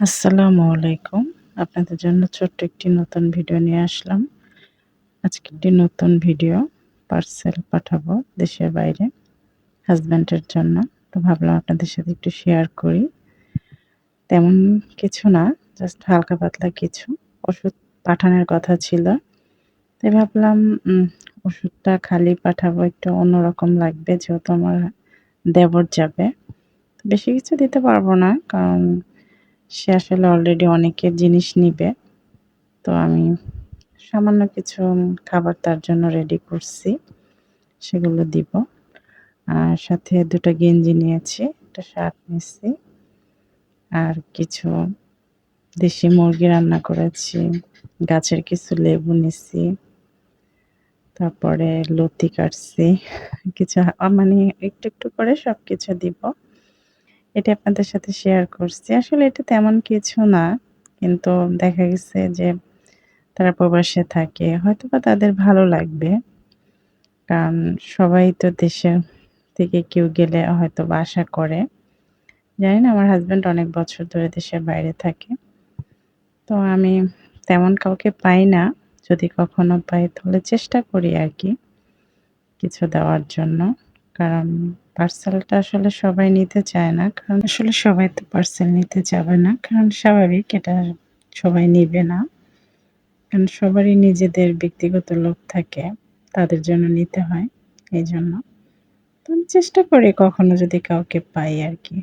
আসসালামু আলাইকুম। আপনাদের জন্য ছোট্ট একটি নতুন ভিডিও নিয়ে আসলাম। আজকে একটি নতুন ভিডিও পার্সেল পাঠাবো দেশের বাইরে হাজব্যান্ডের জন্য। তো ভাবলাম আপনাদের সাথে একটু শেয়ার করি। তেমন কিছু না, জাস্ট হালকা পাতলা কিছু ওষুধ পাঠানোর কথা ছিল। তাই ভাবলাম ওষুধটা খালি পাঠাবো একটু অন্যরকম লাগবে যেহেতু আমার দেবর যাবে। বেশি কিছু দিতে পারব না কারণ সে আসলে অলরেডি অনেকের জিনিস নিবে। তো আমি সামান্য কিছু খাবার তার জন্য রেডি করছি। সেগুলো দিব। আর সাথে দুটো গেঞ্জি নিয়েছি, একটা শার্ট নিচ্ছি। আর কিছু দেশি মুরগি রান্না করেছি। গাছের কিছু লেবু নিচ্ছি। তারপরে লতি কাটছি। কিছু মানে একটু, একটু করে সব কিছু দিব। এটা আপনাদের সাথে শেয়ার করছি। আসলে এটা তেমন কিছু না। কিন্তু দেখা গেছে যে তারা প্রবাসে থাকে। হয়তো বা তাদের ভালো লাগবে। কারণ সবাই তো দেশের থেকে কেউ গেলে হয়তোবা আশা করে। জানি না, আমার হাজব্যান্ড অনেক বছর ধরে দেশের বাইরে থাকে। তো আমি তেমন কাউকে পাই না। যদি কখনো পাই তাহলে চেষ্টা করি আর কি, কিছু দেওয়ার জন্য। কারণ পার্সেলটা আসলে সবাই নিতে চায় না। কারণ আসলে সবাই তো পার্সেল নিতে যাবে না। কারণ স্বাভাবিক এটা সবাই নিবে না। কারণ সবারই নিজেদের ব্যক্তিগত লোক থাকে। তাদের জন্য নিতে হয় এই জন্য তো আমি চেষ্টা করি কখনো যদি কাউকে পাই আরকি।